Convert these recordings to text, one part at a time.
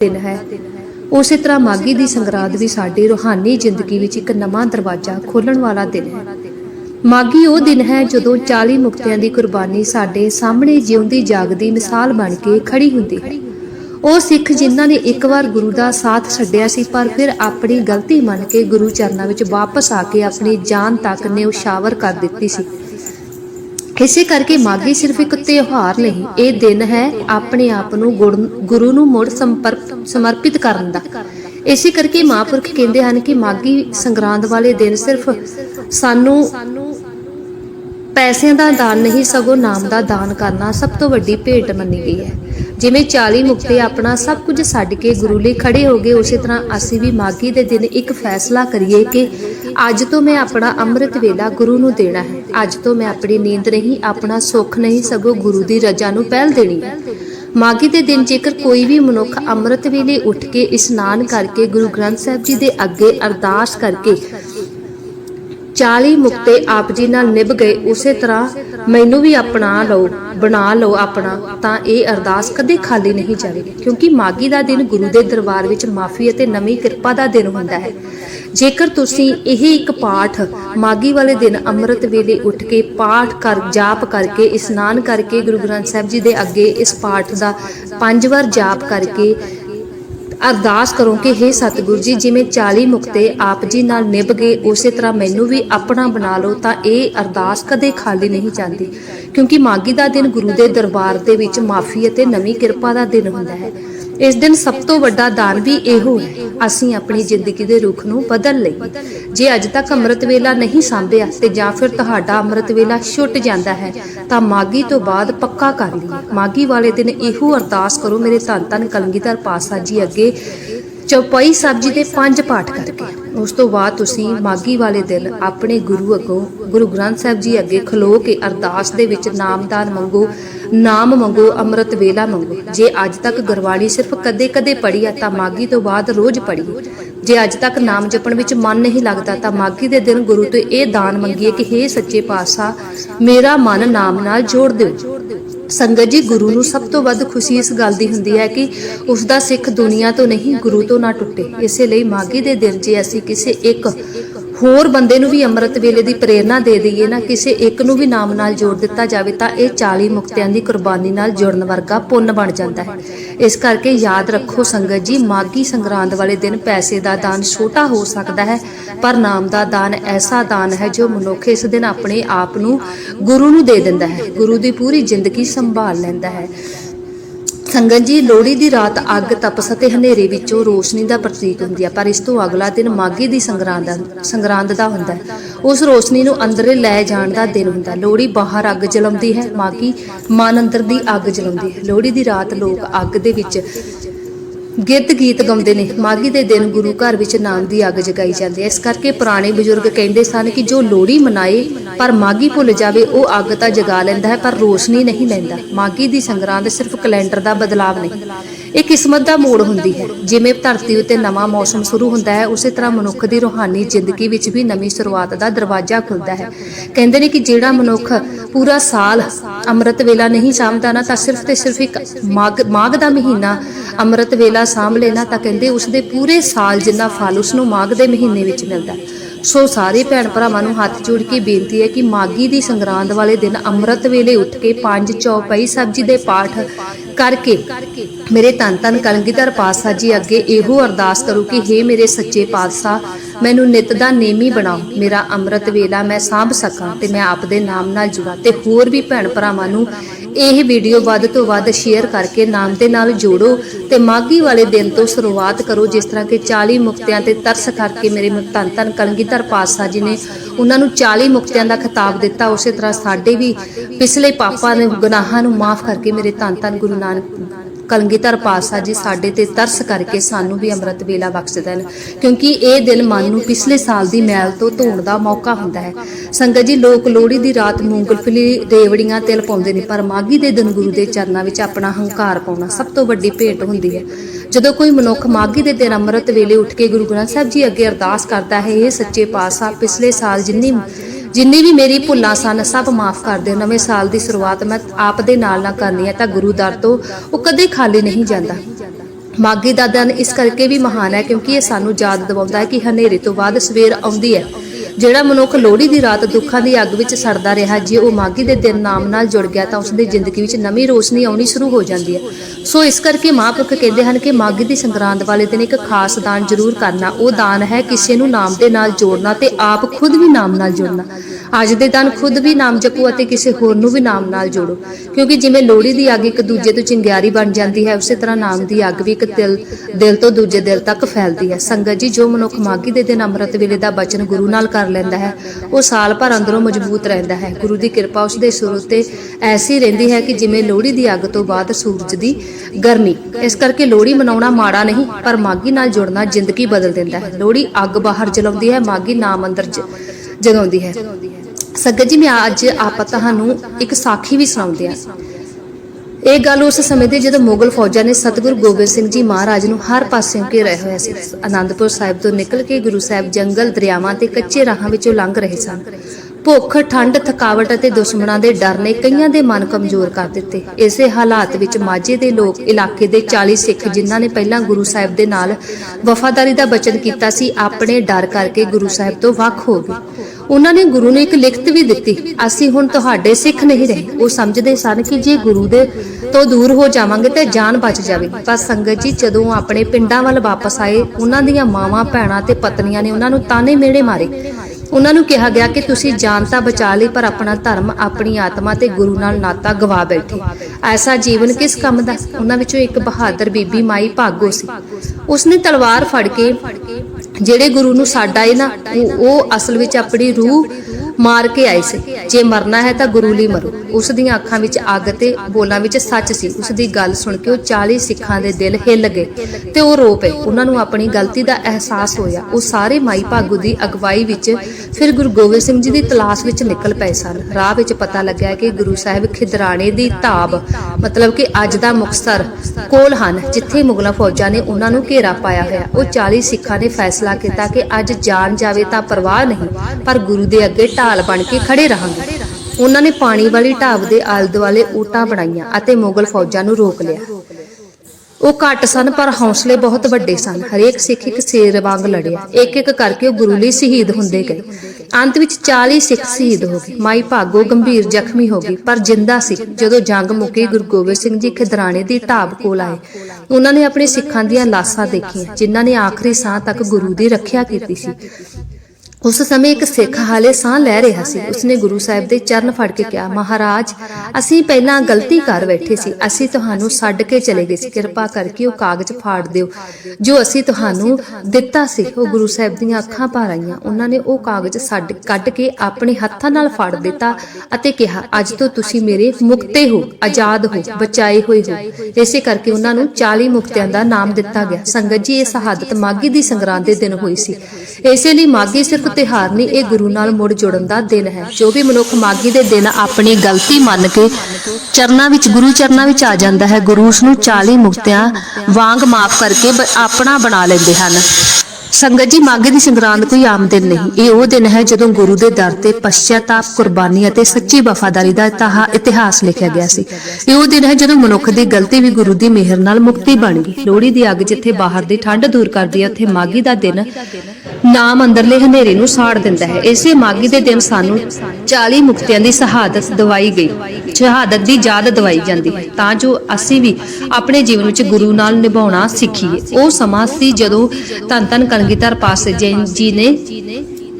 ਦਿਨ ਹੈ। ਉਸੇ ਤਰ੍ਹਾਂ ਮਾਗੀ ਦੀ ਸੰਗਰਾਂਦ ਵੀ ਸਾਡੀ ਰੂਹਾਨੀ ਜ਼ਿੰਦਗੀ ਵਿੱਚ ਇੱਕ ਨਵਾਂ ਦਰਵਾਜ਼ਾ ਖੋਲਣ ਵਾਲਾ ਦਿਨ ਹੈ। ਮਾਗੀ ਉਹ ਦਿਨ ਹੈ ਜਦੋਂ 40 ਮੁਕਤਿਆਂ ਦੀ ਕੁਰਬਾਨੀ ਸਾਡੇ ਸਾਹਮਣੇ ਜਿਉਂਦੀ ਜਾਗਦੀ ਮਿਸਾਲ ਬਣ ਕੇ ਖੜੀ ਹੁੰਦੀ ਹੈ। ਉਹ ਸਿੱਖ ਜਿਨ੍ਹਾਂ ਨੇ ਇੱਕ ਵਾਰ ਗੁਰੂ ਦਾ ਸਾਥ ਛੱਡਿਆ ਸੀ, ਪਰ ਫਿਰ ਆਪਣੀ ਗਲਤੀ ਮੰਨ ਕੇ ਗੁਰੂ ਚਰਨਾਂ ਵਿੱਚ ਵਾਪਸ ਆ ਕੇ ਆਪਣੀ ਜਾਨ ਤੱਕ ਨੇ ਉਸ਼ਾਵਰ ਕਰ ਦਿੱਤੀ ਸੀ। ਇਸੇ ਕਰਕੇ ਮਾਗੀ ਸਿਰਫ ਇੱਕ ਤਿਉਹਾਰ ਨਹੀਂ ਇਹ ਦਿਨ ਹੈ ਆਪਣੇ ਆਪ ਨੂੰ ਗੁਰ- ਗੁਰੂ ਨੂੰ ਮੁੜ ਸੰਪਰਕ ਸਮਰਪਿਤ ਕਰਨ ਦਾ। ਇਸੇ ਕਰਕੇ ਮਹਾਂਪੁਰਖ ਕਹਿੰਦੇ ਹਨ ਕਿ ਮਾਗੀ ਸੰਗਰਾਂਦ ਵਾਲੇ ਦਿਨ ਸਿਰਫ ਸਾਨੂੰ ਪੈਸਿਆਂ ਦਾ ਦਾਨ ਨਹੀਂ, ਸਗੋਂ ਨਾਮ ਦਾ ਦਾਨ ਕਰਨਾ ਸਭ ਤੋਂ ਵੱਡੀ ਭੇਟ ਮੰਨੀ ਗਈ ਹੈ। ਜਿਵੇਂ 40 ਮੁਕਤੇ ਆਪਣਾ ਸਭ ਕੁਝ ਛੱਡ ਕੇ ਗੁਰੂ ਲਈ ਖੜੇ ਹੋ ਗਏ, ਉਸੇ ਤਰ੍ਹਾਂ ਅਸੀਂ ਵੀ ਮਾਗੀ ਦੇ ਦਿਨ ਇੱਕ ਫੈਸਲਾ ਕਰੀਏ ਕਿ ਅੱਜ ਤੋਂ ਮੈਂ ਆਪਣਾ ਅੰਮ੍ਰਿਤ ਵੇਲਾ ਗੁਰੂ ਨੂੰ ਦੇਣਾ ਹੈ। ਅੱਜ ਤੋਂ ਮੈਂ ਆਪਣੀ ਨੀਂਦ ਨਹੀਂ, ਆਪਣਾ ਸੁੱਖ ਨਹੀਂ, ਸਗੋਂ ਗੁਰੂ ਦੀ ਰਜ਼ਾ ਨੂੰ ਪਹਿਲ ਦੇਣੀ ਹੈ। ਮਾਗੀ ਦੇ ਦਿਨ ਜੇਕਰ ਕੋਈ ਵੀ ਮਨੁੱਖ ਅੰਮ੍ਰਿਤ ਵੇਲੇ ਉੱਠ ਕੇ ਇਸ਼ਨਾਨ ਕਰਕੇ ਗੁਰੂ ਗ੍ਰੰਥ ਸਾਹਿਬ ਜੀ ਦੇ ਅੱਗੇ ਅਰਦਾਸ ਕਰਕੇ 40 ਮੁਕਤੇ ਆਪ ਜੀ ਨਾਲ ਨਿਭ ਗਏ, ਉਸੇ ਤਰ੍ਹਾਂ ਮੈਨੂੰ ਵੀ ਆਪਣਾ ਲਓ, ਬਣਾ ਲਓ ਆਪਣਾ, ਤਾਂ ਇਹ ਅਰਦਾਸ ਕਦੇ ਖਾਲੀ ਨਹੀਂ ਜਾਵੇਗੀ ਕਿਉਂਕਿ ਮਾਗੀ ਦਾ ਦਿਨ ਗੁਰੂ ਦੇ ਦਰਬਾਰ ਵਿੱਚ ਮਾਫੀ ਅਤੇ ਨਵੀਂ ਕਿਰਪਾ ਦਾ ਦਿਨ ਹੁੰਦਾ ਹੈ। ਜੇਕਰ ਤੁਸੀਂ ਇਹ ਇੱਕ ਪਾਠ ਮਾਗੀ ਵਾਲੇ ਦਿਨ ਅੰਮ੍ਰਿਤ ਵੇਲੇ ਉੱਠ ਕੇ ਪਾਠ ਕਰ, ਜਾਪ ਕਰਕੇ, ਇਸ਼ਨਾਨ ਕਰਕੇ ਗੁਰੂ ਗ੍ਰੰਥ ਸਾਹਿਬ ਜੀ ਦੇ ਅੱਗੇ ਇਸ ਪਾਠ ਦਾ ਪੰਜ ਵਾਰ ਜਾਪ ਕਰਕੇ ਅਰਦਾਸ ਕਰੋ ਕਿ हे ਸਤਿਗੁਰੂ ਜੀ, ਜਿਵੇਂ 40 ਮੁਕਤੇ ਆਪ ਜੀ ਨਾਲ ਨਿਭ ਗਏ, ਉਸੇ ਤਰ੍ਹਾਂ ਮੈਨੂੰ ਵੀ ਆਪਣਾ ਬਣਾ ਲਓ, ਤਾਂ ਇਹ ਅਰਦਾਸ ਕਦੇ ਖਾਲੀ ਨਹੀਂ ਜਾਂਦੀ। ਕਿਉਂਕਿ ਮਾਗੀ ਦਾ ਦਿਨ ਗੁਰੂ ਦੇ ਦਰਬਾਰ ਦੇ ਵਿੱਚ ਮਾਫੀ ਅਤੇ ਨਵੀਂ ਕਿਰਪਾ ਦਾ ਦਿਨ ਹੁੰਦਾ ਹੈ। ਇਸ ਦਿਨ ਸਭ ਤੋਂ ਵੱਡਾ ਦਾਨ ਵੀ ਇਹੋ ਹੈ, ਅਸੀਂ ਆਪਣੀ ਜ਼ਿੰਦਗੀ ਦੇ ਰੁਖ ਨੂੰ ਬਦਲ ਲਈਏ। ਜੇ ਅੱਜ ਤੱਕ ਅੰਮ੍ਰਿਤ ਵੇਲਾ ਨਹੀਂ ਸੰਭਿਆ ਤੇ ਜਾਂ ਫਿਰ ਤੁਹਾਡਾ ਅੰਮ੍ਰਿਤ ਵੇਲਾ ਛੁੱਟ ਜਾਂਦਾ ਹੈ, ਤਾਂ ਮਾਗੀ ਤੋਂ ਬਾਅਦ ਪੱਕਾ ਕਰ ਲਈਏ। ਮਾਗੀ ਵਾਲੇ ਦਿਨ ਇਹੋ ਅਰਦਾਸ ਕਰੋ, ਮੇਰੇ ਧੰਨ ਧੰਨ ਕਲਗੀਧਰ ਪਾਤਸ਼ਾਹ ਜੀ ਅੱਗੇ ਚੌਪਈ ਸਾਹਿਬ ਜੀ ਦੇ ਪੰਜ ਪਾਠ ਕਰਕੇ। ਉਸ ਤੋਂ ਬਾਅਦ ਤੁਸੀਂ ਮਾਗੀ ਵਾਲੇ ਦਿਨ ਆਪਣੇ ਗੁਰੂ ਅੱਗੋਂ ਗੁਰੂ ਗ੍ਰੰਥ ਸਾਹਿਬ ਜੀ ਅੱਗੇ ਖਲੋ ਕੇ ਅਰਦਾਸ ਦੇ ਵਿੱਚ ਨਾਮਦਾਨ ਮੰਗੋ। ਨਾਮ ਮੰਗੋ, ਅੰਮ੍ਰਿਤ ਵੇਲਾ ਮੰਗੋ। ਜੇ ਅੱਜ ਤੱਕ ਗੁਰਬਾਣੀ ਸਿਰਫ ਕਦੇ-ਕਦੇ ਪੜ੍ਹੀ ਆ, ਤਾਂ ਮਾਗੀ ਤੋਂ ਬਾਅਦ ਰੋਜ਼ ਪੜ੍ਹੀਏ। ਜੇ ਅੱਜ ਤੱਕ ਨਾਮ ਜਪਣ ਵਿੱਚ ਮਨ ਨਹੀਂ ਲੱਗਦਾ, ਤਾਂ ਮਾਗੀ ਦੇ ਦਿਨ ਗੁਰੂ ਤੋਂ ਇਹ ਦਾਨ ਮੰਗੀਏ ਕਿ हे ਸੱਚੇ ਪਾਤਸ਼ਾਹ, ਮੇਰਾ ਮਨ ਨਾਮ ਨਾਲ ਜੋੜ ਦਿਓ। ਸੰਗਤ ਜੀ, ਗੁਰੂ ਨੂੰ ਸਭ ਤੋਂ ਵੱਧ ਖੁਸ਼ੀ ਇਸ ਗੱਲ ਦੀ ਹੁੰਦੀ ਹੈ ਕਿ ਉਸ ਦਾ ਸਿੱਖ ਦੁਨੀਆ ਤੋਂ ਨਹੀਂ, ਗੁਰੂ ਤੋਂ ਨਾ ਟੁੱਟੇ। ਇਸੇ ਲਈ ਮਾਗੀ ਦੇ ਦਿਨ ਜੇ ਅਸੀਂ ਕਿਸੇ ਇੱਕ ਹੋਰ ਬੰਦੇ ਨੂੰ ਵੀ ਅੰਮ੍ਰਿਤ ਵੇਲੇ ਦੀ ਪ੍ਰੇਰਣਾ ਦੇ ਦਈਏ ਨਾ, ਕਿਸੇ ਇੱਕ ਨੂੰ ਵੀ ਨਾਮ ਨਾਲ ਜੋੜ ਦਿੱਤਾ ਜਾਵੇ ਤਾਂ ਇਹ 40 ਮੁਕਤਿਆਂ ਦੀ ਕੁਰਬਾਨੀ ਨਾਲ ਜੁੜਨ ਵਰਗਾ ਪੁੰਨ ਬਣ ਜਾਂਦਾ ਹੈ। ਇਸ ਕਰਕੇ ਯਾਦ ਰੱਖੋ ਸੰਗਤ ਜੀ ਮਾਗੀ ਸੰਗਰਾਂਦ ਵਾਲੇ ਦਿਨ ਪੈਸੇ ਦਾ ਦਾਨ ਛੋਟਾ ਹੋ ਸਕਦਾ ਹੈ, ਪਰ ਨਾਮ ਦਾ ਦਾਨ ਐਸਾ ਦਾਨ ਹੈ ਜੋ ਮਨੁੱਖ ਇਸ ਦਿਨ ਆਪਣੇ ਆਪ ਨੂੰ ਗੁਰੂ ਨੂੰ ਦੇ ਦਿੰਦਾ ਹੈ, ਗੁਰੂ ਦੀ ਪੂਰੀ ਜ਼ਿੰਦਗੀ ਸੰਭਾਲ ਲੈਂਦਾ ਹੈ। ਸੰਗਤ ਜੀ, ਲੋਹੜੀ ਦੀ ਰਾਤ ਅੱਗ ਤਪਸ ਅਤੇ ਹਨੇਰੇ ਵਿੱਚੋਂ ਰੋਸ਼ਨੀ ਦਾ ਪ੍ਰਤੀਕ ਹੁੰਦੀ ਹੈ ਪਰ ਇਸ ਤੋਂ ਅਗਲਾ ਦਿਨ ਮਾਘੀ ਦੀ ਸੰਗਰਾਂਦ ਦਾ ਸੰਗਰਾਂਦ ਦਾ ਹੁੰਦਾ ਹੈ। ਉਸ ਰੋਸ਼ਨੀ ਨੂੰ ਅੰਦਰੇ ਲੈ ਜਾਣ ਦਾ ਦਿਨ ਹੁੰਦਾ ਲੋਹੜੀ ਬਾਹਰ ਅੱਗ ਜਲਾਉਂਦੀ ਹੈ, ਮਾਘੀ, ਮਨ ਅੰਦਰ ਦੀ ਅੱਗ ਜਲਾਉਂਦੀ ਹੈ। ਲੋਹੜੀ ਦੀ ਰਾਤ ਲੋਕ ਅੱਗ ਦੇ ਵਿੱਚ ਗਿੱਧ ਗੀਤ ਗਾਉਂਦੇ ਨੇ। ਮਾਗੀ ਦੇ ਦਿਨ ਗੁਰੂ ਘਰ ਵਿੱਚ ਨਾਮ ਦੀ ਅੱਗ ਜਗਾਈ ਜਾਂਦੀ ਹੈ। ਇਸ ਕਰਕੇ ਪੁਰਾਣੇ ਬਜ਼ੁਰਗ ਕਹਿੰਦੇ ਸਨ ਕਿ ਜੋ ਲੋਹੜੀ ਮਨਾਏ, ਪਰ ਮਾਗੀ ਭੁੱਲ ਜਾਵੇ, ਉਹ ਅੱਗ ਤਾਂ ਜਗਾ ਲੈਂਦਾ ਹੈ, ਪਰ ਰੋਸ਼ਨੀ ਨਹੀਂ ਲੈਂਦਾ। ਮਾਗੀ ਦੀ ਸੰਗਰਾਂਦ ਸਿਰਫ ਕੈਲੰਡਰ ਦਾ ਬਦਲਾਵ ਨਹੀਂ। ਇਹ ਕਿਸਮਤ ਦਾ ਮੋੜ ਹੁੰਦੀ ਹੈ ਜਿਵੇਂ ਧਰਤੀ ਉੱਤੇ ਨਵਾਂ ਮੌਸਮ ਸ਼ੁਰੂ ਹੁੰਦਾ ਹੈ, ਉਸੇ ਤਰ੍ਹਾਂ ਮਨੁੱਖ ਦੀ ਰੂਹਾਨੀ ਜ਼ਿੰਦਗੀ ਵਿੱਚ ਵੀ ਨਵੀਂ ਸ਼ੁਰੂਆਤ ਦਾ ਦਰਵਾਜ਼ਾ ਖੁੱਲਦਾ ਹੈ ਕਹਿੰਦੇ ਨੇ ਕਿ ਜਿਹੜਾ ਮਨੁੱਖ ਪੂਰਾ ਸਾਲ ਅੰਮ੍ਰਿਤ ਵੇਲਾ ਨਹੀਂ ਸਾਂਭਦਾ ਨਾ, ਤਾਂ ਸਿਰਫ ਤੇ ਸਿਰਫ ਇੱਕ ਮਾਘ ਮਾਘ ਦਾ ਮਹੀਨਾ ਅੰਮ੍ਰਿਤ ਵੇਲਾ ਸਾਂਭ ਲੈਣਾ, ਤਾਂ ਕਹਿੰਦੇ ਉਸ ਦੇ ਪੂਰੇ ਸਾਲ ਜਿੰਨਾ ਫਲ ਉਸ ਨੂੰ ਮਾਘ ਦੇ ਮਹੀਨੇ ਵਿੱਚ ਮਿਲਦਾ ਹੈ। ਸੋ ਸਾਰੇ ਭੈਣ ਭਰਾਵਾਂ ਨੂੰ ਹੱਥ ਜੋੜ ਕੇ ਬੇਨਤੀ ਹੈ ਕਿ ਮਾਗੀ ਦੀ ਸੰਗਰਾਂਦ ਵਾਲੇ ਦਿਨ ਅੰਮ੍ਰਿਤ ਵੇਲੇ ਉੱਠ ਕੇ ਪੰਜ ਚੌਪਈ ਸਾਹਿਬ ਦੇ ਪਾਠ ਕਰਕੇ ਮੇਰੇ ਤਨ ਧੰਨ ਕਲਗੀਧਰ ਪਾਤਸ਼ਾਹ ਜੀ ਅੱਗੇ ਇਹੋ ਅਰਦਾਸ ਕਰੋ ਕਿ हे ਮੇਰੇ ਸੱਚੇ ਪਾਤਸ਼ਾਹ, ਮੈਨੂੰ ਨਿਤ ਦਾ ਨੇਮੀ ਬਣਾਓ, ਮੇਰਾ ਅੰਮ੍ਰਿਤ ਵੇਲਾ ਮੈਂ ਸਾਂਭ ਸਕਾਂ ਤੇ ਮੈਂ ਆਪ ਦੇ ਨਾਮ ਨਾਲ ਜੁੜਾਂ ਤੇ ਹੋਰ ਵੀ ਭੈਣ ਭਰਾਵਾਂ ਨੂੰ ਇਹ ਵੀਡੀਓ ਵੱਧ ਤੋਂ ਵੱਧ ਸ਼ੇਅਰ ਕਰਕੇ ਨਾਮ ਦੇ ਨਾਲ ਜੋੜੋ ਤੇ ਮਾਗੀ ਵਾਲੇ ਦਿਨ ਤੋਂ ਸ਼ੁਰੂਆਤ ਕਰੋ, ਜਿਸ ਤਰ੍ਹਾਂ ਕਿ 40 ਮੁਕਤਿਆਂ ਤੇ ਤਰਸ ਕਰਕੇ ਮੇਰੇ ਧੰਨ ਧੰਨ ਕਲਗੀਧਰ ਪਾਤਸ਼ਾਹ ਜੀ ਨੇ ਉਹਨਾਂ ਨੂੰ 40 ਮੁਕਤਿਆਂ ਦਾ ਖਿਤਾਬ ਦਿੱਤਾ। ਉਸੇ ਤਰ੍ਹਾਂ ਸਾਡੇ ਵੀ ਪਿਛਲੇ ਪਾਪਾਂ ਦੇ ਗੁਨਾਹਾਂ ਨੂੰ ਮਾਫ ਕਰਕੇ ਮੇਰੇ ਧੰਨ ਧੰਨ ਗੁਰੂ ਨਾਨਕ ਕਲਗੀਧਰ ਪਾਤਸ਼ਾਹ ਜੀ ਸਾਡੇ ਤੇ ਤਰਸ ਕਰਕੇ ਸਾਨੂੰ ਵੀ ਅੰਮ੍ਰਿਤ ਵੇਲਾ ਬਖਸ਼ ਦੇਣ ਕਿਉਂਕਿ ਇਹ ਦਿਨ ਮਨ ਨੂੰ ਪਿਛਲੇ ਸਾਲ ਦੀ ਮੈਲ ਤੋਂ ਧੋਣ ਦਾ ਮੌਕਾ ਹੁੰਦਾ ਹੈ। ਸੰਗਤ ਜੀ, ਲੋਕ ਲੋਹੜੀ ਦੀ ਰਾਤ ਮੂੰਗਫਲੀ, ਰੇਵੜੀਆਂ, ਤਿਲ ਪਾਉਂਦੇ ਨੇ, ਪਰ ਮਾਗੀ ਦੇ ਦਿਨ ਗੁਰੂ ਦੇ ਚਰਨਾਂ ਵਿੱਚ ਆਪਣਾ ਹੰਕਾਰ ਪਾਉਣਾ ਸਭ ਤੋਂ ਵੱਡੀ ਭੇਟ ਹੁੰਦੀ ਹੈ। ਜਦੋਂ ਕੋਈ ਮਨੁੱਖ ਮਾਗੀ ਦੇ ਦਿਨ ਅੰਮ੍ਰਿਤ ਵੇਲੇ ਉੱਠ ਕੇ ਗੁਰੂ ਗ੍ਰੰਥ ਸਾਹਿਬ ਜੀ ਅੱਗੇ ਅਰਦਾਸ ਕਰਦਾ ਹੈ, ਇਹ ਸੱਚੇ ਪਾਤਸ਼ਾਹ ਪਿਛਲੇ ਸਾਲ ਜਿੰਨੀ ਜਿੰਨੀ ਵੀ ਮੇਰੀ ਭੁੱਲਾਂ ਸਨ, ਸਭ ਮਾਫ ਕਰ ਦਿਓ। ਨਵੇਂ ਸਾਲ ਦੀ ਸ਼ੁਰੂਆਤ ਮੈਂ ਆਪ ਦੇ ਨਾਲ ਨਾ ਕਰਨੀ ਹੈ ਤਾਂ ਗੁਰੂ ਦਰ ਤੋਂ ਉਹ ਕਦੇ ਖਾਲੀ ਨਹੀਂ ਜਾਂਦਾ। ਮਾਗੀ ਦਾ ਦਿਨ ਇਸ ਕਰਕੇ ਵੀ ਮਹਾਨ ਹੈ ਕਿਉਂਕਿ ਇਹ ਸਾਨੂੰ ਯਾਦ ਦਿਵਾਉਂਦਾ ਹੈ ਕਿ ਹਨੇਰੇ ਤੋਂ ਬਾਅਦ ਸਵੇਰ ਆਉਂਦੀ ਹੈ। ਜਿਹੜਾ ਮਨੁੱਖ ਲੋਹੜੀ ਦੀ ਰਾਤ ਦੁੱਖਾਂ ਦੀ ਅੱਗ ਵਿੱਚ ਸੜਦਾ ਰਿਹਾ ਜੇ ਉਹ ਮਾਗੀ ਦੇ ਦਿਨ ਨਾਮ ਨਾਲ ਜੁੜ ਗਿਆ ਤਾਂ ਉਸ ਦੀ ਜ਼ਿੰਦਗੀ ਵਿੱਚ ਨਵੀਂ ਰੋਸ਼ਨੀ ਆਉਣੀ ਸ਼ੁਰੂ ਹੋ ਜਾਂਦੀ ਹੈ। ਸੋ ਇਸ ਕਰਕੇ ਮਹਾਂਪੁਰਖ ਕਹਿੰਦੇ ਹਨ ਕਿ ਮਾਗੀ ਦੀ ਸੰਗਰਾਂਦ ਵਾਲੇ ਦਿਨ ਇੱਕ ਖਾਸ ਦਾਨ ਜ਼ਰੂਰ ਕਰਨਾ। ਉਹ ਦਾਨ ਹੈ ਕਿਸੇ ਨੂੰ ਨਾਮ ਦੇ ਨਾਲ ਜੋੜਨਾ ਤੇ ਆਪ ਖੁਦ ਵੀ ਨਾਮ ਨਾਲ ਜੁੜਨਾ। ਅੱਜ ਦੇ ਦਿਨ ਖੁਦ ਵੀ ਨਾਮ ਜਪੋ ਅਤੇ ਕਿਸੇ ਹੋਰ ਨੂੰ ਵੀ ਨਾਮ ਨਾਲ ਜੋੜੋ। ਕਿਉਂਕਿ ਜਿਵੇਂ ਲੋਹੜੀ ਦੀ ਅੱਗ ਇੱਕ ਦੂਜੇ ਤੋਂ ਚਿੰਗਿਆਰੀ ਬਣ ਜਾਂਦੀ ਹੈ, ਉਸੇ ਤਰ੍ਹਾਂ ਨਾਮ ਦੀ ਅੱਗ ਵੀ ਇੱਕ ਦਿਲ ਦਿਲ ਤੋਂ ਦੂਜੇ ਦਿਲ ਤੱਕ ਫੈਲਦੀ ਹੈ। ਸੰਗਤ ਜੀ, ਜੋ ਮਨੁੱਖ ਮਾਗੀ ਦੇ ਦਿਨ ਅੰਮ੍ਰਿਤ ਵੇਲੇ ਦਾ ਬਚਨ ਗੁਰੂ ਨਾਲ ਕਰ ਲੈਂਦਾ ਹੈ। ਉਹ ਸਾਲ ਭਰ ਅੰਦਰੋਂ ਮਜ਼ਬੂਤ ਰਹਿੰਦਾ ਹੈ। ਗੁਰੂ ਦੀ ਕਿਰਪਾ ਉਸ ਦੇ ਸੁਰ ਉੱਤੇ ਐਸੀ ਰਹਿੰਦੀ ਹੈ ਕਿ ਜਿਵੇਂ ਲੋਹੜੀ ਦੀ ਅੱਗ ਤੋਂ ਬਾਅਦ ਸੂਰਜ ਦੀ ਗਰਮੀ। ਇਸ ਕਰਕੇ ਲੋਹੜੀ ਮਨਾਉਣਾ ਮਾੜਾ ਨਹੀਂ, ਪਰ ਮਾਗੀ ਨਾਲ ਜੁੜਨਾ ਜ਼ਿੰਦਗੀ ਬਦਲ ਦਿੰਦਾ ਹੈ। ਲੋਹੜੀ ਅੱਗ ਬਾਹਰ ਜਲਾਉਂਦੀ ਹੈ ਮਾਗੀ ਨਾਮ ਅੰਦਰ ਜਗਾਉਂਦੀ ਹੈ। ਸੰਗਤ ਜੀ, ਮੈਂ ਅੱਜ ਆਪ ਤੁਹਾਨੂੰ ਇੱਕ ਸਾਖੀ ਵੀ ਸੁਣਾਉਂਦੇ ਆ ਇਹ ਗੱਲ ਉਸ ਸਮੇਂ ਦੀ ਜਦੋਂ ਮੁਗਲ ਫੌਜਾਂ ਨੇ ਸਤਿਗੁਰੂ ਗੋਬਿੰਦ ਸਿੰਘ ਜੀ ਮਹਾਰਾਜ ਨੂੰ ਹਰ ਪਾਸਿਓਂ ਘੇਰਿਆ ਹੋਇਆ ਸੀ। ਆਨੰਦਪੁਰ ਸਾਹਿਬ ਤੋਂ ਨਿਕਲ ਕੇ ਗੁਰੂ ਸਾਹਿਬ ਜੰਗਲ ਦਰਿਆਵਾਂ ਤੇ ਕੱਚੇ ਰਾਹਾਂ ਵਿੱਚੋਂ ਲੰਘ ਰਹੇ ਸਨ। ਭੁੱਖ, ਠੰਡ, ਥਕਾਵਟ ਅਤੇ ਦੁਸ਼ਮਣਾਂ ਦੇ ਡਰ ਨੇ ਕਈਆਂ ਦੇ ਮਨ ਕਮਜ਼ੋਰ ਕਰ ਦਿੱਤੇ। ਇਸੇ ਹਾਲਾਤ ਵਿੱਚ ਮਾਝੇ ਦੇ ਲੋਕ ਇਲਾਕੇ ਦੇ 40 ਸਿੱਖ ਜਿਨ੍ਹਾਂ ਨੇ ਪਹਿਲਾਂ ਗੁਰੂ ਸਾਹਿਬ ਦੇ ਨਾਲ ਵਫਾਦਾਰੀ ਦਾ ਬਚਨ ਕੀਤਾ ਸੀ, ਆਪਣੇ ਡਰ ਕਰਕੇ ਗੁਰੂ ਸਾਹਿਬ ਤੋਂ ਵੱਖ ਹੋ ਗਏ। ਉਹਨਾਂ ਨੇ ਗੁਰੂ ਨੂੰ ਇੱਕ ਲਿਖਤ ਵੀ ਦਿੱਤੀ, ਅਸੀਂ ਹੁਣ ਤੁਹਾਡੇ ਸਿੱਖ ਨਹੀਂ ਰਹੇ। ਉਹ ਸਮਝਦੇ ਸਨ ਕਿ ਜੇ ਗੁਰੂ ਦੇ ਤੋਂ ਦੂਰ ਹੋ ਜਾਵਾਂਗੇ ਤੇ ਜਾਨ ਬਚ ਜਾਵੇਗੀ ਪਰ ਸੰਗਤ ਜੀ, ਜਦੋਂ ਆਪਣੇ ਪਿੰਡਾਂ ਵੱਲ ਵਾਪਸ ਆਏ, ਉਹਨਾਂ ਦੀਆਂ ਮਾਵਾਂ, ਭੈਣਾਂ ਤੇ ਪਤਨੀਆਂ ਨੇ ਉਹਨਾਂ ਨੂੰ ਤਾਨੇ ਮੇੜੇ ਮਾਰੇ। ਉਹਨਾਂ ਨੂੰ ਕਿਹਾ ਗਿਆ ਕਿ ਤੁਸੀਂ ਜਾਨ ਤਾਂ ਬਚਾ ਲਈ, ਪਰ ਆਪਣਾ ਧਰਮ, ਆਪਣੀ ਆਤਮਾ ਤੇ ਗੁਰੂ ਨਾਲ ਨਾਤਾ ਗਵਾ ਬੈਠੇ। ਐਸਾ ਜੀਵਨ ਕਿਸ ਕੰਮ ਦਾ? ਉਹਨਾਂ ਵਿੱਚੋਂ ਇੱਕ ਬਹਾਦਰ ਬੀਬੀ ਮਾਈ ਭਾਗੋ ਸੀ। ਉਸਨੇ ਤਲਵਾਰ ਫੜ ਕੇ ਜਿਹੜੇ ਗੁਰੂ ਨੂੰ ਸਾਡਾ ਆਏ ਨਾ ਉਹ- ਉਹ ਅਸਲ ਵਿੱਚ ਆਪਣੀ ਰੂਹ ਮਾਰ ਕੇ ਆਏ ਸੀ। ਜੇ ਮਰਨਾ ਹੈ ਤਾਂ ਗੁਰੂ ਲਈ ਮਰੋ। ਉਸ ਦੀਆਂ ਅੱਖਾਂ ਵਿੱਚ ਅੱਗ ਤੇ ਬੋਲਾਂ ਵਿੱਚ ਸੱਚ ਸੀ। ਉਸ ਦੀ ਗੱਲ ਸੁਣ ਕੇ ਉਹ 40 ਸਿੱਖਾਂ ਦੇ ਦਿਲ ਹਿੱਲ ਗਏ ਤੇ ਉਹ ਰੋ ਪਏ। ਉਹਨਾਂ ਨੂੰ ਆਪਣੀ ਗਲਤੀ ਦਾ ਅਹਿਸਾਸ ਹੋਇਆ। ਉਹ ਸਾਰੇ ਮਾਈ ਭਾਗੋ ਦੀ ਅਗਵਾਈ ਵਿੱਚ ਫਿਰ ਗੁਰੂ ਗੋਬਿੰਦ ਸਿੰਘ ਜੀ ਦੀ ਤਲਾਸ਼ ਵਿੱਚ ਨਿਕਲ ਪਏ ਸਨ। ਰਾਹ ਵਿੱਚ ਪਤਾ ਲੱਗਿਆ ਕਿ ਗੁਰੂ ਸਾਹਿਬ ਖਿਦਰਾਣੇ ਦੀ ਢਾਬ ਮਤਲਬ ਕਿ ਅੱਜ ਦਾ ਮੁਕਤਸਰ, ਕੋਲ ਹਨ। ਜਿੱਥੇ ਮੁਗਲਾਂ ਫੌਜਾਂ ਨੇ ਉਹਨਾਂ ਨੂੰ ਘੇਰਾ ਪਾਇਆ ਹੋਇਆ। ਉਹ 40 ਸਿੱਖਾਂ ਨੇ ਫੈਸਲਾ ਕੀਤਾ ਕਿ ਅੱਜ ਜਾਨ ਜਾਵੇ ਤਾਂ ਪਰਵਾਹ ਨਹੀਂ, ਪਰ ਗੁਰੂ ਦੇ ਅੱਗੇ ਢਾਲ ਬਣ ਕੇ ਖੜੇ ਰਹਾਂਗੇ। ਉਹਨਾਂ ਨੇ ਪਾਣੀ ਵਾਲੀ ਢਾਬ ਦੇ ਆਲੇ ਦੁਆਲੇ ਊਟਾਂ ਬਣਾਈਆਂ ਅਤੇ ਮੁਗਲ ਫੌਜਾਂ ਨੂੰ ਰੋਕ ਲਿਆ। ਉਹ ਘੱਟ ਸਨ, ਪਰ ਹੌਸਲੇ ਬਹੁਤ ਵੱਡੇ ਸਨ। ਹਰੇਕ ਸਿੱਖ ਇੱਕ ਸ਼ੇਰ ਵਾਂਗ ਲੜਿਆ। ਇੱਕ ਇੱਕ ਕਰਕੇ ਉਹ ਗੁਰੂ ਲਈ ਸ਼ਹੀਦ ਹੁੰਦੇ ਗਏ। ਅੰਤ ਵਿੱਚ 40 ਸਿੱਖ ਸ਼ਹੀਦ ਹੋ ਗਏ। ਮਾਈ ਭਾਗੋ ਗੰਭੀਰ ਜ਼ਖਮੀ ਹੋ ਗਈ ਪਰ ਜਿੰਦਾ ਸੀ। ਜਦੋਂ ਜੰਗ ਮੁੱਕੀ, ਗੁਰੂ ਗੋਬਿੰਦ ਸਿੰਘ ਜੀ ਖਿਦਰਾਣੇ ਦੀ ਢਾਬ ਕੋਲ ਆਏ, ਉਹਨਾਂ ਨੇ ਆਪਣੇ ਸਿੱਖਾਂ ਦੀਆਂ ਲਾਸ਼ਾਂ ਦੇਖੀਆਂ, ਜਿਨ੍ਹਾਂ ਨੇ ਆਖਰੀ ਸਾਹ ਤੱਕ ਗੁਰੂ ਦੀ ਰੱਖਿਆ ਕੀਤੀ ਸੀ। ਉਸ ਸਮੇਂ ਇੱਕ ਸਿੱਖ ਹਾਲੇ ਸਾਹ ਲੈ ਰਿਹਾ ਸੀ। ਉਸਨੇ ਗੁਰੂ ਸਾਹਿਬ ਦੇ ਚਰਨ ਫੜ ਕੇ ਕਿਹਾ, ਮਹਾਰਾਜ, ਅਸੀਂ ਪਹਿਲਾਂ ਗਲਤੀ ਕਰ ਬੈਠੇ ਸੀ। ਅਸੀਂ ਤੁਹਾਨੂੰ ਛੱਡ ਕੇ ਚਲੇ ਗਏ ਸੀ। ਕਿਰਪਾ ਕਰਕੇ ਉਹ ਕਾਗਜ਼ ਫਾੜ ਦਿਓ। ਜੋ ਅਸੀਂ ਤੁਹਾਨੂੰ ਦਿੱਤਾ ਸੀ, ਉਹ ਗੁਰੂ ਸਾਹਿਬ ਦੀਆਂ ਅੱਖਾਂ ਭਰ ਆਈਆਂ। ਉਹਨਾਂ ਨੇ ਉਹ ਕਾਗਜ਼ ਛੱਡ ਕੱਢ ਕੇ ਆਪਣੇ ਹੱਥਾਂ ਨਾਲ ਫੜ ਦਿੱਤਾ ਅਤੇ ਕਿਹਾ, ਅੱਜ ਤੋਂ ਤੁਸੀਂ ਮੇਰੇ ਮੁਕਤੇ ਹੋ, ਆਜ਼ਾਦ ਹੋ, ਬਚਾਏ ਹੋਏ ਹੋ। ਇਸੇ ਕਰਕੇ ਉਹਨਾਂ ਨੂੰ 40 ਮੁਕਤਿਆਂ ਦਾ ਨਾਮ ਦਿੱਤਾ ਗਿਆ। ਸੰਗਤ ਜੀ, ਇਹ ਸ਼ਹਾਦਤ ਮਾਗੀ ਦੀ ਸੰਗਰਾਂਦ ਦੇ ਦਿਨ ਹੋਈ ਸੀ। ਇਸੇ ਲਈ ਮਾਗੀ ਸਿਰਫ ਤਿਹਾਰ ਨਹੀਂ ਇਹ ਗੁਰੂ ਨਾਲ ਮੁੜ ਜੁੜਨ ਦਾ ਦਿਨ ਹੈ। ਜੋ ਵੀ ਮਨੁੱਖ ਮਾਗੀ ਦੇ ਦਿਨ ਆਪਣੀ ਗਲਤੀ ਮੰਨ ਕੇ ਚਰਨਾਂ ਵਿੱਚ, ਗੁਰੂ ਚਰਨਾਂ ਵਿੱਚ ਆ ਜਾਂਦਾ ਹੈ, ਗੁਰੂ ਉਸ ਨੂੰ 40 ਮੁਕਤਿਆਂ ਵਾਂਗ ਮਾਫ ਕਰਕੇ ਆਪਣਾ ਬਣਾ ਲੈਂਦੇ ਹਨ। ਸੰਗਤ ਜੀ, ਮਾਘੀ ਦੀ ਸੰਗਰਾਂਦ ਕੋਈ ਆਮ ਦਿਨ ਨਹੀਂ। ਇਹ ਉਹ ਦਿਨ ਹੈ ਜਦੋਂ ਗੁਰੂ ਦੇ ਦਰ ਤੇ ਪਛਤਾਪ ਕੁਰਬਾਨੀ ਅਤੇ ਸੱਚੀ ਵਫਾਦਾਰੀ ਦਾ ਇਤਿਹਾਸ ਲਿਖਿਆ ਗਿਆ ਸੀ। ਇਹ ਉਹ ਦਿਨ ਹੈ ਜਦੋਂ ਮਨੁੱਖ ਦੀ ਗਲਤੀ ਵੀ ਗੁਰੂ ਦੀ ਮਿਹਰ ਨਾਲ ਮੁਕਤੀ ਬਣ ਗਈ। ਲੋਹੜੀ ਦੀ ਅੱਗ ਜਿੱਥੇ ਬਾਹਰ ਦੀ ਠੰਡ ਦੂਰ ਕਰਦੀ ਹੈ, ਉੱਥੇ ਮਾਘੀ ਦਾ ਦਿਨ ਨਾਮ ਅੰਦਰਲੇ ਹਨੇਰੇ ਨੂੰ ਸਾੜ ਦਿੰਦਾ ਹੈ। ਇਸੇ ਮਾਘੀ ਦੇ ਦਿਨ ਸਾਨੂੰ 40 ਮੁਕਤਿਆਂ ਦੀ ਸ਼ਹਾਦਤ ਦਵਾਈ ਗਈ। ਸ਼ਹਾਦਤ ਦੀ ਯਾਦ ਦਵਾਈ ਜਾਂਦੀ ਹੈ। ਤਾਂ ਜੋ ਅਸੀਂ ਵੀ ਆਪਣੇ ਜੀਵਨ ਵਿੱਚ ਗੁਰੂ ਨਾਲ ਨਿਭਾਉਣਾ ਸਿੱਖੀਏ। ਉਹ ਸਮਾਂ ਸੀ ਜਦੋਂ ਧੰਨ ਧੰਨ ਕਲਗੀਧਰ ਪਾਸੇ ਜੈਨ ਜੀ ਨੇ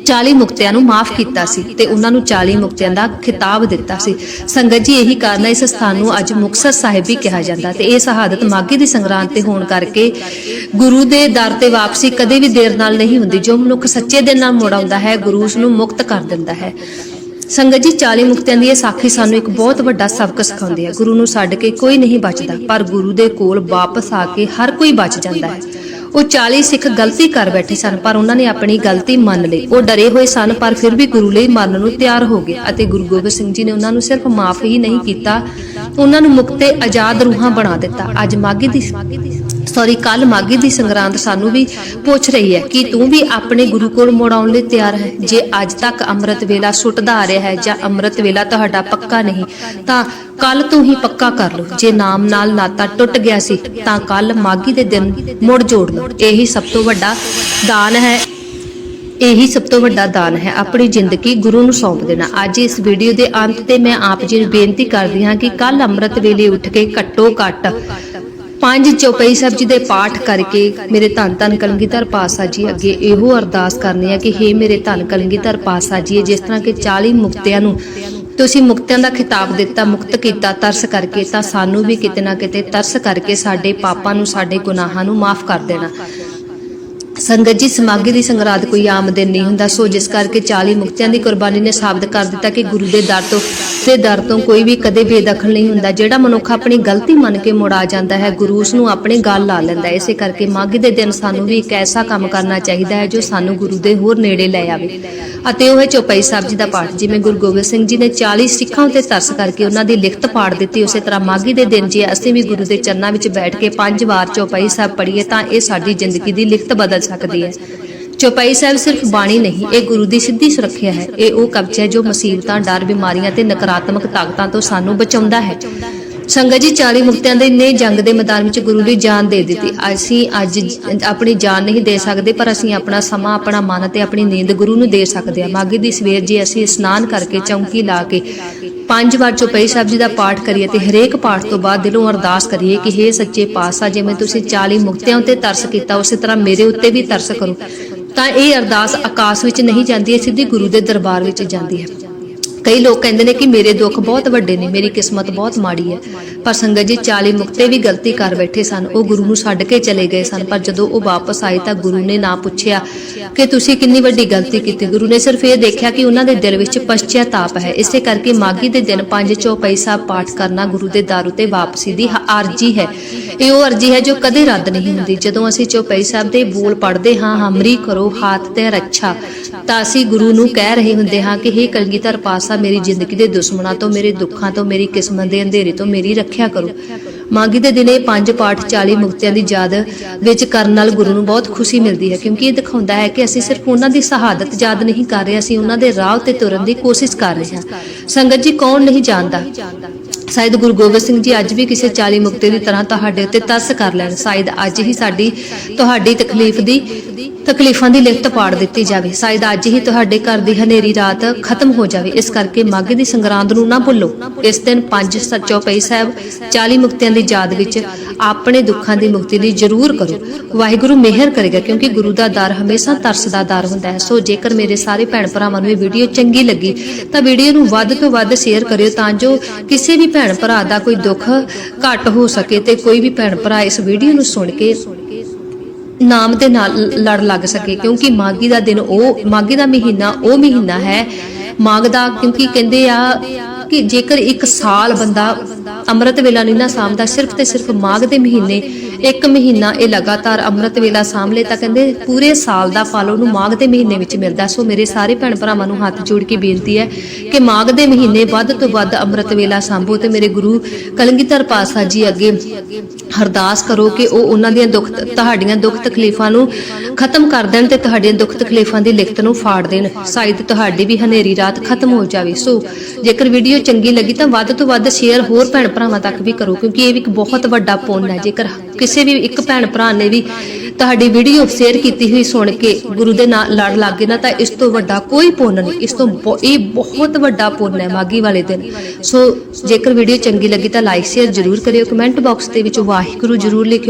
40 ਮੁਕਤਿਆਂ ਨੂੰ ਮਾਫ ਕੀਤਾ ਸੀ ਤੇ ਉਹਨਾਂ ਨੂੰ 40 ਮੁਕਤਿਆਂ ਦਾ ਖਿਤਾਬ ਦਿੱਤਾ ਸੀ। ਸੰਗਤ ਜੀ, ਇਹੀ ਕਾਰਨ ਹੈ, ਇਸ ਸਥਾਨ ਨੂੰ ਅੱਜ ਮੁਕਤਸਰ ਸਾਹਿਬ ਵੀ ਕਿਹਾ ਜਾਂਦਾ ਤੇ ਇਹ ਸ਼ਹਾਦਤ ਮਾਘੀ ਦੀ ਸੰਗਰਾਂਦ ਤੇ ਹੋਣ ਕਰਕੇ ਗੁਰੂ ਦੇ ਦਰ ਤੇ ਵਾਪਸੀ ਕਦੇ ਵੀ ਦੇਰ ਨਾਲ ਨਹੀਂ ਹੁੰਦੀ, ਜੋ ਮਨੁੱਖ ਸੱਚੇ ਦਿਲ ਨਾਲ ਮੁੜ ਆਉਂਦਾ ਹੈ, ਗੁਰੂ ਉਸ ਨੂੰ ਮੁਕਤ ਕਰ ਦਿੰਦਾ ਹੈ। ਸੰਗਤ ਜੀ 40 ਮੁਕਤਿਆਂ ਦੀ ਇਹ ਸਾਖੀ ਸਾਨੂੰ ਇੱਕ ਬਹੁਤ ਵੱਡਾ ਸਬਕ ਸਿਖਾਉਂਦੀ ਹੈ। ਗੁਰੂ ਨੂੰ ਛੱਡ ਕੇ ਕੋਈ ਨਹੀਂ ਬਚਦਾ, ਪਰ ਗੁਰੂ ਦੇ ਕੋਲ ਵਾਪਸ ਆ ਕੇ ਹਰ ਕੋਈ ਬਚ ਜਾਂਦਾ ਹੈ। ਉਹ 40 ਸਿੱਖ ਗਲਤੀ ਕਰ ਬੈਠੇ ਸਨ, ਪਰ ਉਹਨਾਂ ਨੇ ਆਪਣੀ ਗਲਤੀ ਮੰਨ ਲਈ। ਉਹ ਡਰੇ ਹੋਏ ਸਨ, ਪਰ ਫਿਰ ਵੀ ਗੁਰੂ ਲਈ ਮਰਨ ਨੂੰ ਤਿਆਰ ਹੋ ਗਏ ਅਤੇ ਗੁਰੂ ਗੋਬਿੰਦ ਸਿੰਘ ਜੀ ਨੇ ਉਹਨਾਂ ਨੂੰ ਸਿਰਫ ਮਾਫ ਹੀ ਨਹੀਂ ਕੀਤਾ। ਉਹਨਾਂ ਨੂੰ ਮੁਕਤੇ ਆਜ਼ਾਦ ਰੂਹਾਂ ਬਣਾ ਦਿੱਤਾ। ਅੱਜ ਮਾਘੀ ਦੀ ਸੌਰੀ ਕੱਲ ਮਾਗੀ ਦੀ ਸੰਗਰਾਂਦ ਸਾਨੂੰ ਵੀ ਪੁੱਛ ਰਹੀ ਹੈ ਕਿ ਤੂੰ ਵੀ ਆਪਣੇ ਗੁਰੂ ਕੋਲ ਮੁੜ ਲਈ ਤਿਆਰ ਹੈ। ਜੇ ਅੱਜ ਤੱਕ ਅੰਮ੍ਰਿਤ ਵੇਲਾ ਸੁੱਟਦਾ ਆ ਰਿਹਾ ਹੈ ਜਾਂ ਅੰਮ੍ਰਿਤ ਵੇਲਾ ਤੁਹਾਡਾ ਪੱਕਾ ਨਹੀਂ, ਤਾਂ ਕੱਲ ਤੋਂ ਹੀ ਪੱਕਾ ਕਰ ਲਓ। ਜੇ ਨਾਮ ਨਾਲ ਨਾਤਾ ਟੁੱਟ ਗਿਆ ਸੀ, ਤਾਂ ਕੱਲ ਮਾਗੀ ਦੇ ਦਿਨ ਮੁੜ ਜੋੜ ਲਓ। ਇਹੀ ਸਭ ਤੋਂ ਵੱਡਾ ਦਾਨ ਹੈ। ਇਹੀ ਸਭ ਤੋਂ ਵੱਡਾ ਦਾਨ ਹੈ ਆਪਣੀ ਜ਼ਿੰਦਗੀ ਗੁਰੂ ਨੂੰ ਸੌਂਪ ਦੇਣਾ। ਅੱਜ ਇਸ ਵੀਡੀਓ ਦੇ ਅੰਤ ਤੇ ਮੈਂ ਆਪ ਜੀ ਨੂੰ ਬੇਨਤੀ ਕਰਦੀ ਹਾਂ ਕਿ ਕੱਲ ਅੰਮ੍ਰਿਤ ਵੇਲੇ ਉੱਠ ਕੇ ਘੱਟੋ ਘੱਟ ਪੰਜ ਚੌਪਈ ਸਾਹਿਬ ਜੀ ਦੇ ਪਾਠ ਕਰਕੇ ਮੇਰੇ ਧੰਨ ਧੰਨ ਕਲਗੀਧਰ ਪਾਸਾ ਜੀ ਅੱਗੇ ਇਹੋ ਅਰਦਾਸ ਕਰਨੀ ਹੈ ਕਿ ਹੇ ਮੇਰੇ ਧੰਨ ਕਲਗੀਧਰ ਪਾਸਾ ਜੀ ਜਿਸ ਤਰ੍ਹਾਂ ਕਿ 40 ਮੁਕਤਿਆਂ ਨੂੰ ਤੁਸੀਂ ਮੁਕਤਿਆਂ ਦਾ ਖਿਤਾਬ ਦਿੱਤਾ, ਮੁਕਤ ਕੀਤਾ, ਤਰਸ ਕਰਕੇ ਤਾਂ ਸਾਨੂੰ ਵੀ ਕਿਤੇ ਨਾ ਕਿਤੇ ਤਰਸ ਕਰਕੇ ਸਾਡੇ ਪਾਪਾਂ ਨੂੰ, ਸਾਡੇ ਗੁਨਾਹਾਂ ਨੂੰ ਮਾਫ ਕਰ ਦੇਣਾ। ਸੰਗਤ ਜੀ ਸਮਾਗੀ ਦੀ ਸੰਗਰਾਦ ਕੋਈ ਆਮ ਦਿਨ ਨਹੀਂ ਹੁੰਦਾ। ਸੋ ਜਿਸ ਕਰਕੇ 40 ਮੁਕਤਿਆਂ ਦੀ ਕੁਰਬਾਨੀ ਨੇ ਸਾਬਤ ਕਰ ਦਿੱਤਾ ਕਿ ਗੁਰੂ ਦੇ ਦਰ ਤੋਂ ਤੇ ਦਰ ਤੋਂ ਕੋਈ ਵੀ ਕਦੇ ਬੇਦਖਲ ਨਹੀਂ ਹੁੰਦਾ। ਜਿਹੜਾ ਮਨੁੱਖ ਆਪਣੀ ਗਲਤੀ ਮੰਨ ਕੇ ਮੁੜ ਆ ਜਾਂਦਾ ਹੈ, ਗੁਰੂ ਉਸ ਨੂੰ ਆਪਣੇ ਗੱਲ ਲਾ ਲੈਂਦਾ ਹੈ। ਇਸੇ ਕਰਕੇ ਮਾਘੀ ਦੇ ਦਿਨ ਸਾਨੂੰ ਵੀ ਇੱਕ ਐਸਾ ਕੰਮ ਕਰਨਾ ਚਾਹੀਦਾ ਹੈ, ਜੋ ਸਾਨੂੰ ਗੁਰੂ ਦੇ ਹੋਰ ਨੇੜੇ ਲੈ ਆਵੇ। ਅਤੇ ਉਹ ਹੈ ਚੌਪਈ ਸਾਹਿਬ ਜੀ ਦਾ ਪਾਠ। ਜਿਵੇਂ ਗੁਰੂ ਗੋਬਿੰਦ ਸਿੰਘ ਜੀ ਨੇ 40 ਸਿੱਖਾਂ ਉਤੇ ਤਰਸ ਕਰਕੇ ਉਹਨਾਂ ਦੀ ਲਿਖਤ ਪਾੜ ਦਿੱਤੀ, ਉਸੇ ਤਰ੍ਹਾਂ ਮਾਘੀ ਦੇ ਦਿਨ ਜੇ ਅਸੀਂ ਵੀ ਗੁਰੂ ਦੇ ਚਰਨਾਂ ਵਿੱਚ ਬੈਠ ਕੇ ਪੰਜ ਵਾਰ ਚੌਪਈ ਸਾਹਿਬ ਪੜ੍ਹੀਏ, ਤਾਂ ਇਹ ਸਾਡੀ ਜ਼ਿੰਦਗੀ ਦੀ ਲਿਖਤ ਬਦਲ ਸਕਦੀ ਹੈ। ਚੌਪਈ ਸਾਹਿਬ ਸਿਰਫ ਬਾਣੀ ਨਹੀਂ, ਇਹ ਗੁਰੂ ਦੀ ਸਿੱਧੀ ਸੁਰੱਖਿਆ ਹੈ। ਇਹ ਉਹ ਕਵਚ ਹੈ ਜੋ ਮੁਸੀਬਤਾਂ, ਡਰ, ਬਿਮਾਰੀਆਂ ਤੇ ਨਕਾਰਾਤਮਕ ਤਾਕਤਾਂ ਤੋਂ ਸਾਨੂੰ ਬਚਾਉਂਦਾ ਹੈ। ਸੰਗਤ ਜੀ 40 ਮੁਕਤਿਆਂ ਦੇ ਨੇ ਜੰਗ ਦੇ ਮੈਦਾਨ ਵਿੱਚ ਗੁਰੂ ਦੀ ਜਾਨ ਦੇ ਦਿੱਤੀ। ਅਸੀਂ ਅੱਜ ਆਪਣੀ ਜਾਨ ਨਹੀਂ ਦੇ ਸਕਦੇ, ਪਰ ਅਸੀਂ ਆਪਣਾ ਸਮਾਂ, ਆਪਣਾ ਮਨ ਤੇ ਆਪਣੀ ਨੀਂਦ ਗੁਰੂ ਨੂੰ ਦੇ ਸਕਦੇ ਹਾਂ। ਮਾਘੀ ਦੀ ਸਵੇਰ ਜੇ, ਅਸੀਂ ਇਸ਼ਨਾਨ ਕਰਕੇ ਚੌਂਕੀ ਲਾ ਕੇ ਪੰਜ ਵਾਰ ਚੌਪਈ ਸਾਹਿਬ ਜੀ ਦਾ ਪਾਠ ਕਰੀਏ ਤੇ ਹਰੇਕ ਪਾਠ ਤੋਂ ਬਾਅਦ ਦਿਲੋਂ ਅਰਦਾਸ ਕਰੀਏ ਕਿ हे ਸੱਚੇ ਪਾਤਸ਼ਾਹ, ਜਿਵੇਂ ਤੁਸੀਂ 40 ਮੁਕਤਿਆਂ ਉਤੇ ਤਰਸ ਕੀਤਾ, ਉਸੇ ਤਰ੍ਹਾਂ ਮੇਰੇ ਉੱਤੇ ਵੀ ਤਰਸ ਕਰੋ। ਤਾਂ ਇਹ ਅਰਦਾਸ ਆਕਾਸ਼ ਵਿੱਚ ਨਹੀਂ ਜਾਂਦੀ ਹੈ ਸਿੱਧੀ ਗੁਰੂ ਦੇ ਦਰਬਾਰ ਵਿੱਚ ਜਾਂਦੀ ਹੈ। ਕਈ ਲੋਕ ਕਹਿੰਦੇ ਨੇ ਕਿ ਮੇਰੇ ਦੁੱਖ ਬਹੁਤ ਵੱਡੇ ਨੇ, ਮੇਰੀ ਕਿਸਮਤ ਬਹੁਤ ਮਾੜੀ ਹੈ। ਪਰ ਸੰਗਤ ਜੀ 40 ਮੁਕਤੇ ਵੀ ਗਲਤੀ ਕਰ ਬੈਠੇ ਸਨ। ਉਹ ਗੁਰੂ ਨੂੰ ਛੱਡ ਕੇ ਚਲੇ ਗਏ ਸਨ। ਪਰ ਜਦੋਂ ਉਹ ਵਾਪਸ ਆਏ ਤਾਂ ਗੁਰੂ ਨੇ ਨਾ ਪੁੱਛਿਆ ਕਿ ਤੁਸੀਂ ਕਿੰਨੀ ਵੱਡੀ ਗਲਤੀ ਕੀਤੀ। ਗੁਰੂ ਨੇ ਸਿਰਫ ਇਹ ਦੇਖਿਆ ਕਿ ਉਹਨਾਂ ਦੇ ਦਿਲ ਵਿੱਚ ਪਛਤਾਪ ਹੈ। ਇਸੇ ਕਰਕੇ ਮਾਗੀ ਦੇ ਦਿਨ ਪੰਜ ਚੌਪਈ ਸਾਹਿਬ ਪਾਠ ਕਰਨਾ ਗੁਰੂ ਦੇ ਦਾਰੂ ਤੇ ਵਾਪਸੀ ਦੀ ਹ- ਅਰਜੀ ਹੈ। ਇਹ ਉਹ ਅਰਜੀ ਹੈ ਜੋ ਕਦੇ ਰੱਦ ਨਹੀਂ ਹੁੰਦੀ। ਜਦੋਂ ਅਸੀਂ ਚੌਪਈ ਸਾਹਿਬ ਦੇ ਬੋਲ ਪੜ੍ਹਦੇ ਹਾਂ ਹਮਰੀ ਕਰੋ, ਹਾਥ ਤੇ ਰੱਛਾ। ਤਾਂ ਅਸੀਂ ਗੁਰੂ ਨੂੰ ਕਹਿ ਰਹੇ ਹੁੰਦੇ ਹਾਂ ਕਿ हे ਕਲਗੀਧਰ ਪਾਸਾ ਮੇਰੀ ਜ਼ਿੰਦਗੀ ਦੇ ਦੁਸ਼ਮਣਾਂ ਤੋਂ, ਮੇਰੇ ਦੁੱਖਾਂ ਤੋਂ, ਮੇਰੀ ਕਿਸਮਤ ਦੇ ਅੰਧੇਰੇ ਤੋਂ ਮੇਰੀ ਰੱਖਿਆ ਕਰੋ। ਮਾਗੀ ਦੇ ਦਿਨ ਪੰਜ ਪਾਠ 40 ਮੁਕਤਿਆਂ ਦੀ ਯਾਦ ਵਿੱਚ ਕਰਨ ਨਾਲ ਗੁਰੂ ਨੂੰ ਬਹੁਤ ਖੁਸ਼ੀ ਮਿਲਦੀ ਹੈ, ਕਿਉਂਕਿ ਇਹ ਦਿਖਾਉਂਦਾ ਹੈ ਕਿ ਅਸੀਂ ਸਿਰਫ ਉਹਨਾਂ ਦੀ ਸ਼ਹਾਦਤ ਯਾਦ ਨਹੀਂ ਕਰ ਰਹੇ, ਅਸੀਂ ਉਹਨਾਂ ਦੇ ਰਾਹ ਤੇ ਤੁਰਨ ਦੀ ਕੋਸ਼ਿਸ਼ ਕਰ ਰਹੇ ਹਾਂ। ਸੰਗਤ ਜੀ, ਕੌਣ ਨਹੀਂ ਜਾਣਦਾ? ਸ਼ਾਇਦ ਗੁਰੂ ਗੋਬਿੰਦ ਸਿੰਘ ਜੀ ਅੱਜ ਵੀ ਕਿਸੇ 40 ਮੁਕਤੇ ਦੀ ਤਰ੍ਹਾਂ ਤੁਹਾਡੇ ਉੱਤੇ ਤਰਸ ਕਰ ਲੈਣ। ਸ਼ਾਇਦ ਅੱਜ ਹੀ ਸਾਡੀ ਤੁਹਾਡੀ ਤਕਲੀਫ ਦੀ ਤਕਲੀਫਾਂ ਦੀ ਲਿਖਤ ਪਾੜ ਦਿੱਤੀ ਜਾਵੇ। ਸ਼ਾਇਦ ਅੱਜ ਹੀ ਤੁਹਾਡੇ ਘਰ ਦੀ ਹਨੇਰੀ ਰਾਤ ਖਤਮ ਹੋ ਜਾਵੇ। ਇਸ ਕਰਕੇ ਮਾਘੀ ਦੀ ਸੰਗਰਾਂਦ ਨੂੰ ਨਾ ਭੁੱਲੋ। ਇਸ ਦਿਨ ਪੰਜ ਚੌਪਈ ਸਾਹਿਬ 40 ਮੁਕਤਿਆਂ ਦੀ ਯਾਦ ਵਿੱਚ ਆਪਣੇ ਦੁੱਖਾਂ ਦੀ ਮੁਕਤੀ ਦੀ ਜ਼ਰੂਰ ਕਰੋ। ਵਾਹਿਗੁਰੂ ਮਿਹਰ ਕਰੇਗਾ ਕਿਉਂਕਿ ਗੁਰੂ ਦਾ ਦਰ ਹਮੇਸ਼ਾ ਤਰਸ ਦਾ ਦਰ ਹੁੰਦਾ ਹੈ। ਸੋ ਜੇਕਰ ਮੇਰੇ ਸਾਰੇ ਭੈਣ ਭਰਾਵਾਂ ਨੂੰ ਇਹ ਵੀਡੀਓ ਚੰਗੀ ਲੱਗੀ ਤਾਂ ਵੀਡੀਓ ਨੂੰ ਵੱਧ ਤੋਂ ਵੱਧ ਸ਼ੇਅਰ ਕਰਿਓ ਤਾਂ ਜੋ ਕਿਸੇ ਵੀ ਭੈਣ ਭਰਾ ਦਾ ਕੋਈ ਦੁੱਖ ਘਟ ਹੋ ਸਕੇ ਤੇ ਕੋਈ ਵੀ ਭੈਣ ਭਰਾ ਇਸ ਵੀਡੀਓ ਨੂੰ ਸੁਣ ਕੇ ਨਾਮ ਦੇ ਨਾਲ ਲੜ ਲੱਗ ਸਕੇ, ਕਿਉਂਕਿ ਮਾਗੀ ਦਾ ਦਿਨ ਉਹ ਮਾਗੀ ਦਾ ਮਹੀਨਾ, ਉਹ ਮਹੀਨਾ ਹੈ ਮਾਗ ਦਾ, ਕਿਉਂਕਿ ਕਹਿੰਦੇ ਆ ਕਿ ਜੇਕਰ ਇੱਕ ਸਾਲ ਬੰਦਾ ਅੰਮ੍ਰਿਤ ਵੇਲਾ ਨਹੀਂ ਨਾ ਸਾਂਭਦਾ ਸਿਰਫ ਤੇ ਸਿਰਫ ਮਾਘ ਦੇ ਮਹੀਨੇ, ਇੱਕ ਮਹੀਨਾ ਇਹ ਲਗਾਤਾਰ ਅੰਮ੍ਰਿਤ ਵੇਲਾ ਸਾਂਭ ਲੇ ਤਾਂ ਕਹਿੰਦੇ ਪੂਰੇ ਸਾਲ ਦਾ ਫਲ ਉਹਨੂੰ ਮਾਘ ਦੇ ਮਹੀਨੇ ਵਿੱਚ ਮਿਲਦਾ। ਸੋ ਮੇਰੇ ਸਾਰੇ ਭੈਣ ਭਰਾਵਾਂ ਨੂੰ ਹੱਥ ਜੋੜ ਕੇ ਬੇਨਤੀ ਹੈ ਕਿ ਮਾਘ ਦੇ ਮਹੀਨੇ ਵੱਧ ਤੋਂ ਵੱਧ ਅੰਮ੍ਰਿਤ ਵੇਲਾ ਸਾਂਭੋ ਤੇ ਮੇਰੇ ਗੁਰੂ ਕਲਗੀਧਰ ਪਾਤਸ਼ਾਹ ਜੀ ਅੱਗੇ ਅਰਦਾਸ ਕਰੋ ਕਿ ਉਹ ਉਹਨਾਂ ਦੀਆਂ ਦੁੱਖ, ਤੁਹਾਡੀਆਂ ਦੁੱਖ ਤਕਲੀਫਾਂ ਨੂੰ ਖਤਮ ਕਰ ਦੇਣ ਤੇ ਤੁਹਾਡੀਆਂ ਦੁੱਖ ਤਕਲੀਫਾਂ ਦੀ ਲਿਖਤ ਨੂੰ ਫਾੜ ਦੇਣ। ਸ਼ਾਇਦ ਤੁਹਾਡੀ ਵੀ ਹਨੇਰੀ ਰਾਤ ਖਤਮ ਹੋ ਜਾਵੇ। ਸੋ ਜੇਕਰ ਵੀਡੀਓ ਚੰਗੀ ਲੱਗੀ ਤਾਂ ਵੱਧ ਤੋਂ ਵੱਧ ਸ਼ੇਅਰ ਹੋਰ ਭੈਣ ਭਰਾਵਾਂ ਤੱਕ ਵੀ ਕਰੋ, ਕਿਉਂਕਿ ਇਹ ਵੀ ਇੱਕ ਬਹੁਤ ਵੱਡਾ ਪੁੰਨ ਹੈ। ਜੇਕਰ ਕਿਸੇ ਵੀ ਇੱਕ ਭੈਣ ਭਰਾ ਨੇ ਵੀ ਤੁਹਾਡੀ ਵੀਡੀਓ ਸ਼ੇਅਰ ਕੀਤੀ ਹੋਈ ਸੁਣ ਕੇ ਗੁਰੂ ਦੇ ਨਾਲ ਲੜ ਲੱਗੇ ਨਾ, ਤਾਂ ਇਸ ਤੋਂ ਵੱਡਾ ਕੋਈ ਪੁੰਨ ਨਹੀਂ। ਇਸ ਤੋਂ ਬਹੁ- ਇਹ ਬਹੁਤ ਵੱਡਾ ਪੁੰਨ ਹੈ ਮਾਗੀ ਵਾਲੇ ਦਿਨ। ਸੋ ਜੇਕਰ ਵੀਡੀਓ ਚੰਗੀ ਲੱਗੀ ਤਾਂ ਲਾਈਕ ਸ਼ੇਅਰ ਜ਼ਰੂਰ ਕਰਿਓ। ਕਮੈਂਟ ਬਾਕਸ ਦੇ ਵਿੱਚ ਵਾਹਿਗੁਰੂ ਜ਼ਰੂਰ ਲਿਖਿਓ।